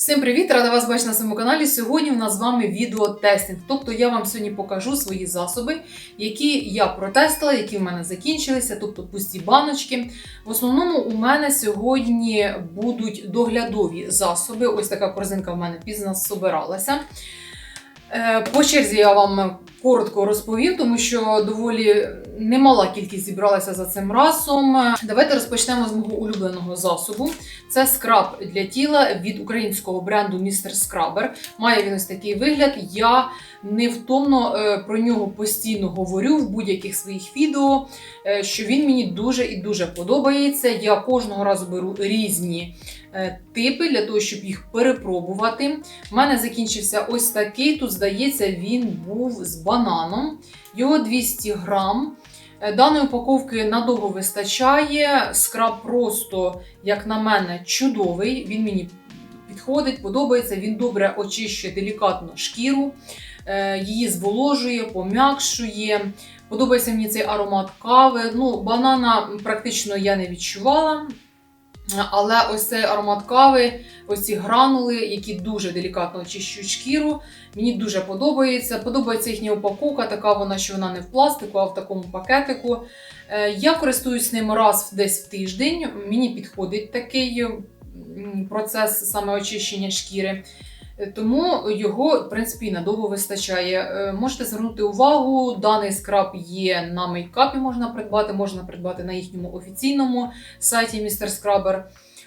Всім привіт! Рада вас бачити на своєму каналі. Сьогодні у нас з вами відеотестинг. Тобто я вам сьогодні покажу свої засоби, які я протестила, які в мене закінчилися, тобто пусті баночки. В основному у мене сьогодні будуть доглядові засоби. Ось така корзинка в мене пізно собиралася. Е, По черзі я вам коротко розповім, тому що доволі немала кількість зібралася за цим разом. Давайте розпочнемо з мого улюбленого засобу. Це скраб для тіла від українського бренду Mr. Scrubber. Має він ось такий вигляд. Я невтомно е, про нього постійно говорю в будь-яких своїх відео, е, що він мені дуже і дуже подобається. Я кожного разу беру різні е, типи для того, щоб їх перепробувати. У мене закінчився ось такий. Тут, здається, він був з бананом. Його 200 грам. Е, Даної упаковки надовго вистачає. Скраб просто, як на мене, чудовий. Він мені підходить, подобається. Він добре очищує делікатно шкіру, е, її зволожує, пом'якшує. Подобається мені цей аромат кави. Ну, банана практично я не відчувала. Але ось цей аромат кави, ось ці гранули, які дуже делікатно очищують шкіру. Мені дуже подобається. Подобається їхня упаковка, така вона, що вона не в пластику, а в такому пакетику. Е, Я користуюсь ним раз десь в тиждень. Мені підходить такий процес саме очищення шкіри. Е, Тому його, в принципі, надовго вистачає. Е, Можете звернути увагу, даний скраб є на мейкапі, можна придбати, можна придбати на їхньому офіційному сайті Mr. Scrubber.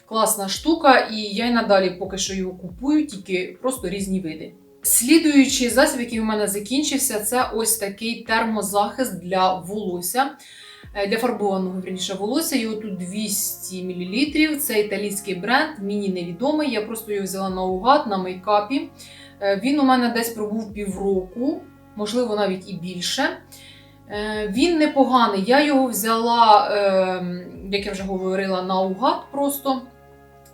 Класна штука, і я й надалі поки що його купую, тільки просто різні види. Слідуючий засіб, який у мене закінчився, це ось такий термозахист для волосся. Е, Для фарбованого верніше волосся. Його тут 200 мл. Це італійський бренд, мені невідомий. Я просто його взяла наугад на мейкапі. Е, Він у мене десь пробув півроку, можливо, навіть і більше. Е, Він непоганий. Я його взяла, е, як я вже говорила, наугад просто.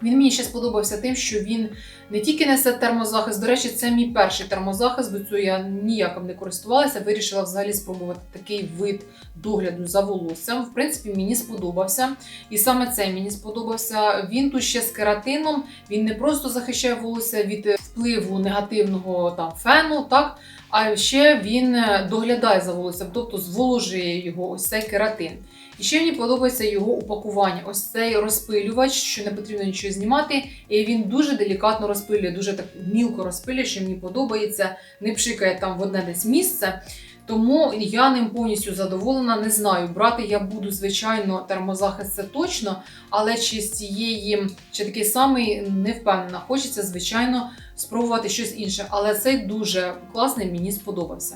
Він мені ще сподобався тим, що він не тільки несе термозахист. До речі, це мій перший термозахист. До цього я ніяким не користувалася. Вирішила взагалі спробувати такий вид догляду за волоссям. В принципі, мені сподобався. І саме цей мені сподобався. Він тут ще з кератином. Він не просто захищає волосся від е, впливу негативного там фену, так. А ще він е, доглядає за волоссям, тобто зволожує його ось цей кератин. І ще мені подобається його упакування. Ось цей розпилювач, що не потрібно нічого знімати. І він дуже делікатно розпилює, дуже так мілко розпилює, що мені подобається, не пшикає там в одне десь місце. Тому я ним повністю задоволена. Не знаю, брати я буду, звичайно, термозахист це точно, але чи з цієї чи такий самий не впевнена. Хочеться, звичайно, спробувати щось інше. Але цей дуже класний, мені сподобався.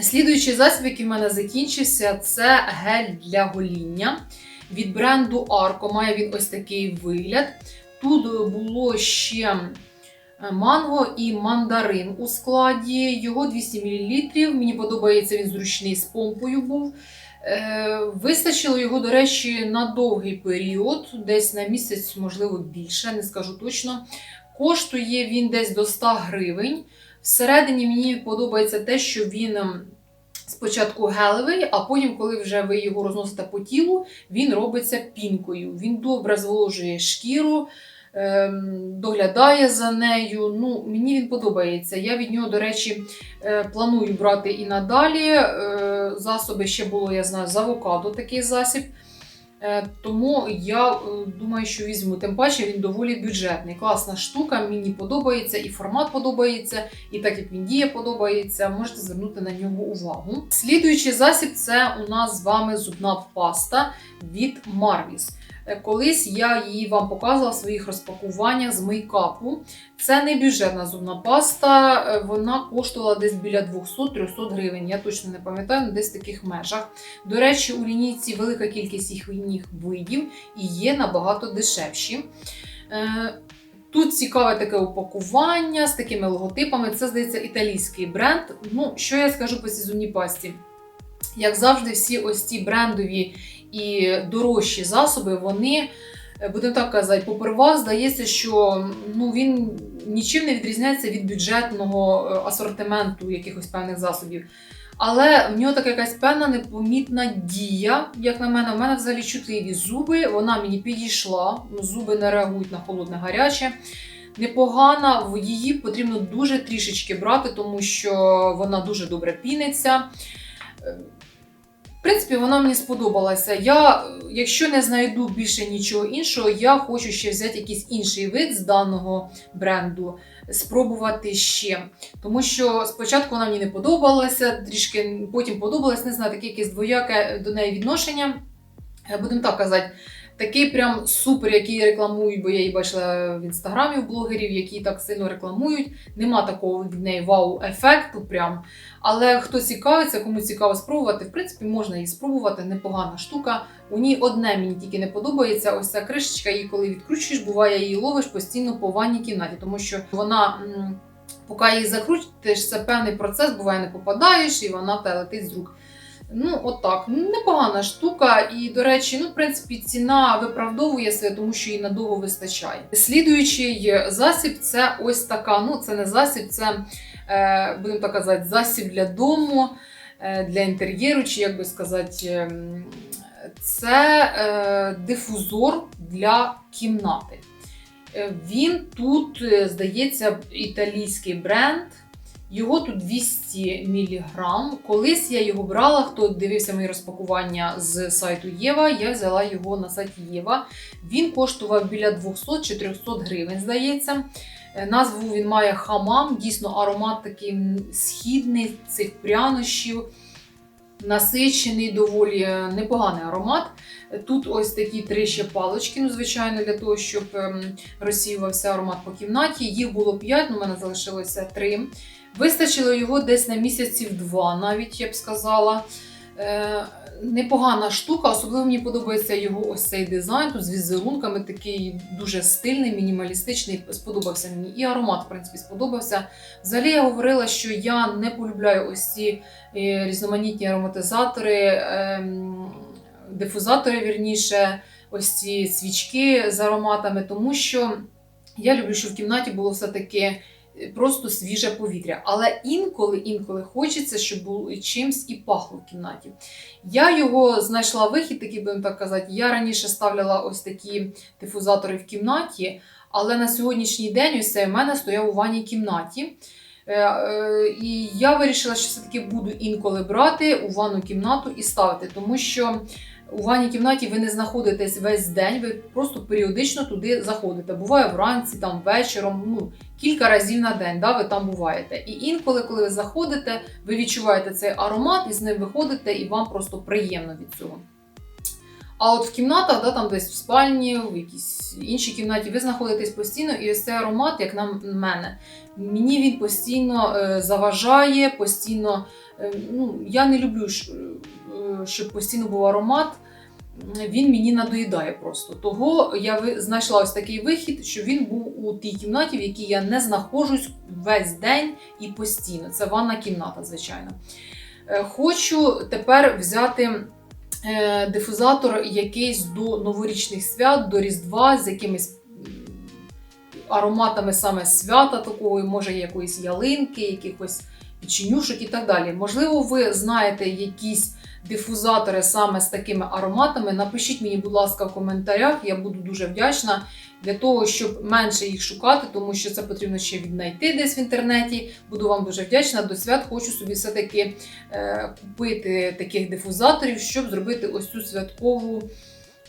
Слідуючий засіб, який в мене закінчився, це гель для гоління від бренду Arco. Має він ось такий вигляд. Тут було ще манго і мандарин у складі. Його 200 мл. Мені подобається, він зручний з помпою був. Е, Вистачило його, до речі, на довгий період, десь на місяць, можливо, більше, не скажу точно. Коштує він десь до 100 гривень. Всередині мені подобається те, що він ем, спочатку гелевий, а потім, коли вже ви його розносите по тілу, він робиться пінкою. Він добре зволожує шкіру, доглядає за нею. Ну, мені він подобається. Я від нього, до речі, е, планую брати і надалі. Е, Засоби ще було, я знаю, з авокадо такий засіб. Е, Тому я думаю, що візьму. Тим паче він доволі бюджетний. Класна штука, мені подобається, і формат подобається, і так як він діє, подобається. Можете звернути на нього увагу. Слідуючий засіб це у нас з вами зубна паста від Marvis. Е, Колись я її вам показувала в своїх розпакуваннях з мейкапу. Це не бюджетна зубна паста, е, вона коштувала десь біля 200-300 гривень. Я точно не пам'ятаю, десь в таких межах. До речі, у лінійці велика кількість їх видів і є набагато дешевші. Е, Тут цікаве таке упакування з такими логотипами. Це, здається, італійський бренд. Ну, що я скажу по цій зубній пасті? Як завжди, всі ось ці брендові і дорожчі засоби, вони, е, будемо так казати, поперва здається, що ну, він нічим не відрізняється від бюджетного е, асортименту якихось певних засобів. Але в нього така якась певна непомітна дія, як на мене. У мене взагалі чутливі зуби, вона мені підійшла. Ну, Зуби не реагують на холодне гаряче. непогана, її потрібно дуже трішечки брати, тому що вона дуже добре піниться. В принципі, вона мені сподобалася. Я, е, якщо не знайду більше нічого іншого, я хочу ще взяти якийсь інший вид з даного бренду, спробувати ще. Тому що спочатку вона мені не подобалася, трішки потім подобалась, не знаю, таке якесь двояке до неї відношення. Е, Будемо так казати. Такий прям супер, який рекламують, бо я її бачила в інстаграмі у блогерів, які так сильно рекламують. Нема такого від неї вау-ефекту. прям. Але хто цікавиться, кому цікаво спробувати, в принципі, можна її спробувати. Непогана штука. У ній одне мені тільки не подобається. Ось ця кришечка, її коли відкручуєш, буває, її ловиш постійно по ванній кімнаті, тому що вона. Поки її закрутиш, це певний процес, буває, не попадаєш, і вона в летить з рук. Ну, отак. Непогана штука. І, до речі, ну, в принципі, ціна виправдовує себе, тому що її надовго вистачає. Слідуючий засіб це ось така. Ну, це не засіб, це, е, будемо так казати, засіб для дому, е, для інтер'єру, чи як би сказати, ем, це е, дифузор для кімнати. Е, Він тут, е, здається, італійський бренд. Його тут 200 мг. Колись я його брала, хто дивився мої розпакування з сайту Єва, я взяла його на сайті Єва. Він коштував біля 200 чи 300 гривень, здається. Е, Назву він має хамам, дійсно аромат такий східний цих прянощів, насичений, доволі е, непоганий аромат. Тут ось такі три ще палочки, ну, звичайно, для того, щоб ем, розсіювався аромат по кімнаті. Їх було 5, у мене залишилося 3. Вистачило його десь на місяців два, навіть я б сказала. Е, непогана штука, особливо мені подобається його ось цей дизайн. Тут з візерунками такий дуже стильний, мінімалістичний. Сподобався мені. І аромат, в принципі, сподобався. Взагалі я говорила, що я не полюбляю ось ці е, різноманітні ароматизатори, ем, дифузатори, вірніше, ось ці свічки з ароматами, тому що я люблю, щоб в кімнаті було все-таки просто свіже повітря. Але інколи, інколи хочеться, щоб було чимсь і пахло в кімнаті. Я його знайшла вихід, такий будемо так казати. Я раніше ставляла ось такі дифузатори в кімнаті, але на сьогоднішній день ось цей в мене стояв у ванній кімнаті. Е, е, І я вирішила, що все-таки буду інколи брати у ванну кімнату і ставити, тому що у ванній кімнаті ви не знаходитесь весь день, ви просто періодично туди заходите. Буває вранці, там вечором, ну кілька разів на день, да, ви там буваєте. І інколи, коли ви заходите, ви відчуваєте цей аромат і з ним виходите, і вам просто приємно від цього. А от в кімнатах, да, там десь в спальні, в якійсь іншій кімнаті, ви знаходитесь постійно, і ось цей аромат, як на мене, мені він постійно е, заважає, постійно. Е, ну, я не люблю, е, щоб постійно був аромат. Він мені надоїдає просто. Того я знайшла ось такий вихід, що він був у тій кімнаті, в якій я не знаходжусь весь день і постійно. Це ванна кімната, звичайно. Е, Хочу тепер взяти е, дифузатор якийсь до новорічних свят, до Різдва з якимись ароматами саме свята такого, може якоїсь ялинки, якихось печенюшок і так далі. Можливо, ви знаєте якісь дифузатори саме з такими ароматами. Напишіть мені, будь ласка, в коментарях. Я буду дуже вдячна для того, щоб менше їх шукати, тому що це потрібно ще віднайти десь в інтернеті. Буду вам дуже вдячна. До свят хочу собі все-таки е, купити таких дифузаторів, щоб зробити ось цю святкову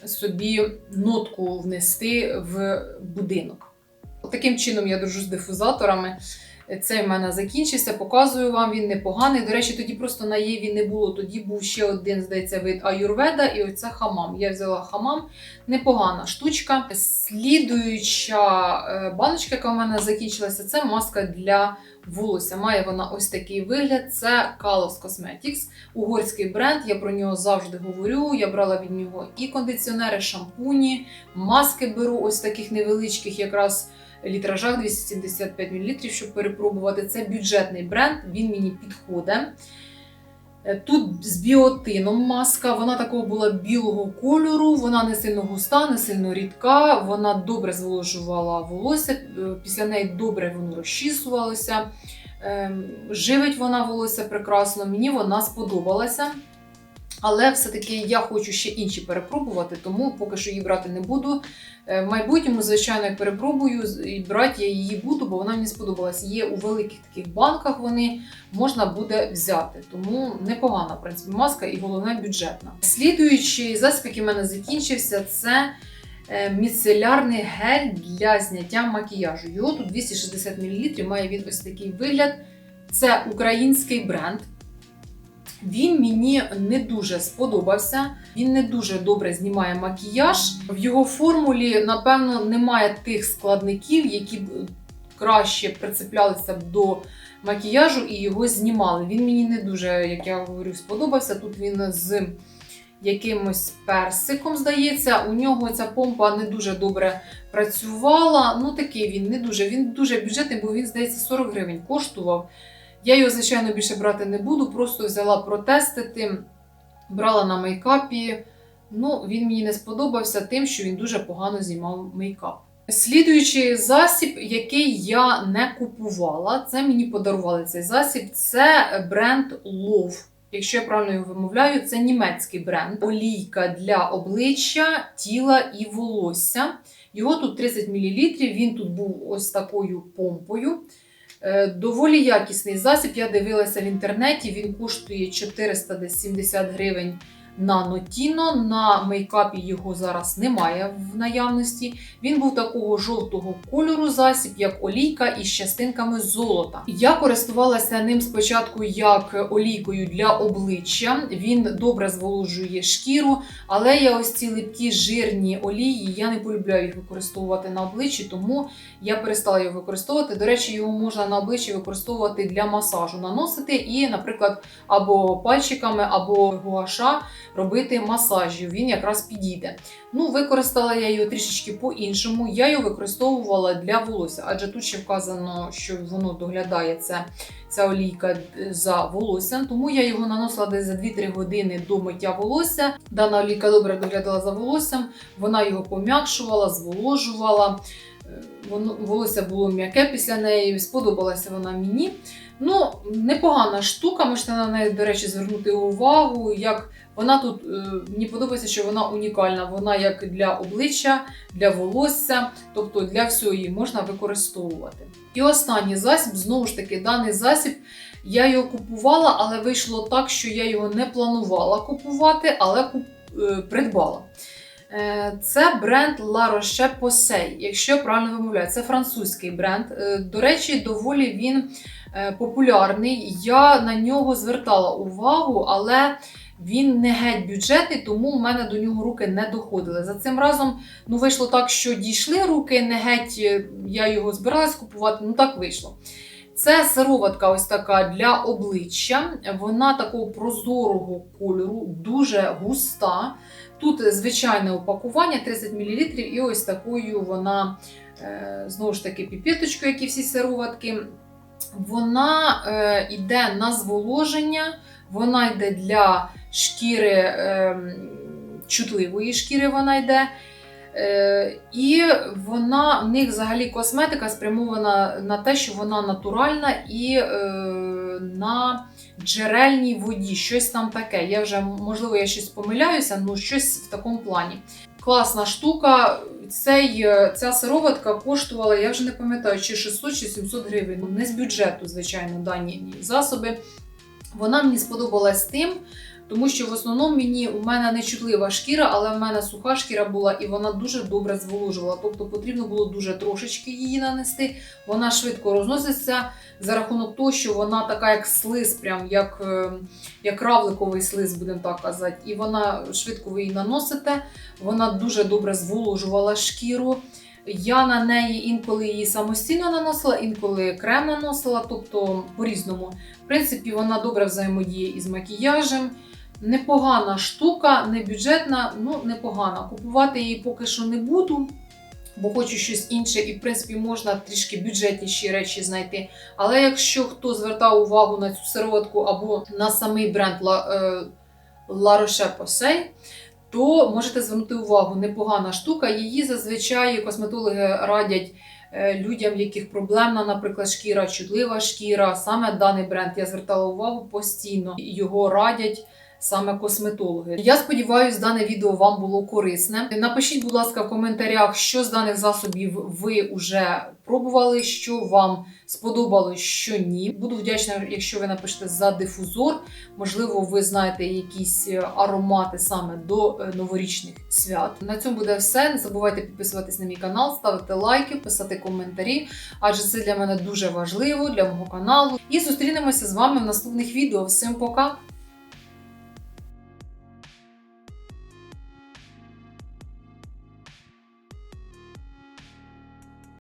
собі нотку внести в будинок. Таким чином я дружу з дифузаторами. Цей в мене закінчився, показую вам, він непоганий. До речі, тоді просто на Єві не було. Тоді був ще один, здається, вид аюрведа, і оце хамам. Я взяла хамам, непогана штучка. Слідуюча е, баночка, яка в мене закінчилася, це маска для волосся. Має вона ось такий вигляд. Це Kalos Cosmetics, угорський бренд. Я про нього завжди говорю. Я брала від нього і кондиціонери, шампуні, маски беру ось таких невеличких, якраз літражах 275 мл, щоб перепробувати. Це бюджетний бренд, він мені підходить. Е, Тут з біотином маска, вона такого була білого кольору, вона не сильно густа, не сильно рідка, вона добре зволожувала волосся, е, після неї добре воно розчісувалося. Ем, Живить вона волосся прекрасно, мені вона сподобалася. Але все-таки я хочу ще інші перепробувати, тому поки що її брати не буду. Е, В майбутньому, звичайно, як перепробую, і брати я її буду, бо вона мені сподобалась. Є у великих таких банках вони можна буде взяти. Тому непогана, в принципі, маска і головне бюджетна. Слідуючий засіб, який в мене закінчився, це е, міцелярний гель для зняття макіяжу. Його тут 260 мл, має він ось такий вигляд. Це український бренд. Він мені не дуже сподобався. Він не дуже добре знімає макіяж. В його формулі, напевно, немає тих складників, які б краще прицеплялися б до макіяжу і його знімали. Він мені не дуже, як я говорю, сподобався. Тут він з якимось персиком, здається. У нього ця помпа не дуже добре працювала. Ну, такий він не дуже. Він дуже бюджетний, бо він, здається, 40 гривень коштував. Я його, звичайно, більше брати не буду, просто взяла протестити, брала на мейкапі. Ну, він мені не сподобався тим, що він дуже погано знімав мейкап. Слідуючий засіб, який я не купувала, це мені подарували цей засіб. Це бренд Love. Якщо я правильно його вимовляю, це німецький бренд. Олійка для обличчя, тіла і волосся. Його тут 30 мл, він тут був ось такою помпою. Е, Доволі якісний засіб. Я дивилася в інтернеті. Він коштує 470 гривень на Нотіно. На мейкапі його зараз немає в наявності. Він був такого жовтого кольору засіб, як олійка із частинками золота. Я користувалася ним спочатку як олійкою для обличчя. Він добре зволожує шкіру, але я ось ці липкі жирні олії я не полюбляю їх використовувати на обличчі, тому я перестала його використовувати. До речі, його можна на обличчі використовувати для масажу, наносити і, наприклад, або пальчиками, або гуаша робити масажів. Він якраз підійде. Ну, використала я його трішечки по-іншому. Я його використовувала для волосся, адже тут ще вказано, що воно доглядає це, ця олійка за волоссям. Тому я його наносила десь за 2-3 години до миття волосся. Дана олійка добре доглядала за волоссям, вона його пом'якшувала, зволожувала. Е, Воно волосся було м'яке після неї, сподобалася вона мені. Ну, непогана штука, можете на неї, до речі, звернути увагу. Як вона тут е, мені подобається, що вона унікальна. Вона як для обличчя, для волосся, тобто для всього її можна використовувати. І останній засіб, знову ж таки, даний засіб. Я його купувала, але вийшло так, що я його не планувала купувати, але куп... е, придбала. Е, Це бренд La Roche-Posay, якщо я правильно вимовляю, це французький бренд. До речі, доволі він популярний. Я на нього звертала увагу, але він не геть бюджетний, тому у мене до нього руки не доходили. За цим разом ну, вийшло так, що дійшли руки, не геть е, я його збиралась купувати, ну так вийшло. Це сироватка ось така для обличчя. Вона такого прозорого кольору, дуже густа. Тут звичайне упакування 30 мл, і ось такою вона, е, знову ж таки, піпеточкою, як і всі сироватки. Вона е, йде на зволоження, вона йде для шкіри, е, чутливої шкіри вона йде. Е, і вона в них взагалі косметика спрямована на те, що вона натуральна і е, на джерельній воді, щось там таке. Я вже, можливо, я щось помиляюся, ну щось в такому плані. Класна штука. Цей, е, ця сироватка коштувала, я вже не пам'ятаю, чи 600 чи 700 гривень. Не з бюджету, звичайно, дані засоби. Вона мені сподобалась тим, тому що в основному мені у мене не чутлива шкіра, але в мене суха шкіра була і вона дуже добре зволожувала. Тобто потрібно було дуже трошечки її нанести. Вона швидко розноситься за рахунок того, що вона така, як слиз, прям як, е, як равликовий слиз, будемо так казати. І вона швидко ви її наносите. Вона дуже добре зволожувала шкіру. Я на неї інколи її самостійно наносила, інколи крем наносила, тобто по-різному. В принципі, вона добре взаємодіє із макіяжем. Непогана штука, не бюджетна, ну непогана. Купувати її поки що не буду, бо хочу щось інше, і в принципі можна трішки бюджетніші речі знайти. Але якщо хто звертав увагу на цю сироватку або на самий бренд La, е, La Roche-Posay, то можете звернути увагу, непогана штука. Її зазвичай косметологи радять е, людям, в яких проблемна, наприклад, шкіра, чутлива шкіра. Саме даний бренд я звертала увагу постійно. Його радять саме косметологи. Я сподіваюся, дане відео вам було корисне. Напишіть, будь ласка, в коментарях, що з даних засобів ви вже пробували, що вам сподобалось, що ні. Буду вдячна, якщо ви напишете за дифузор. Можливо, ви знаєте якісь е, аромати саме до е, новорічних свят. На цьому буде все. Не забувайте підписуватись на мій канал, ставити лайки, писати коментарі, адже це для мене дуже важливо для мого каналу. І зустрінемося з вами в наступних відео. Всім пока!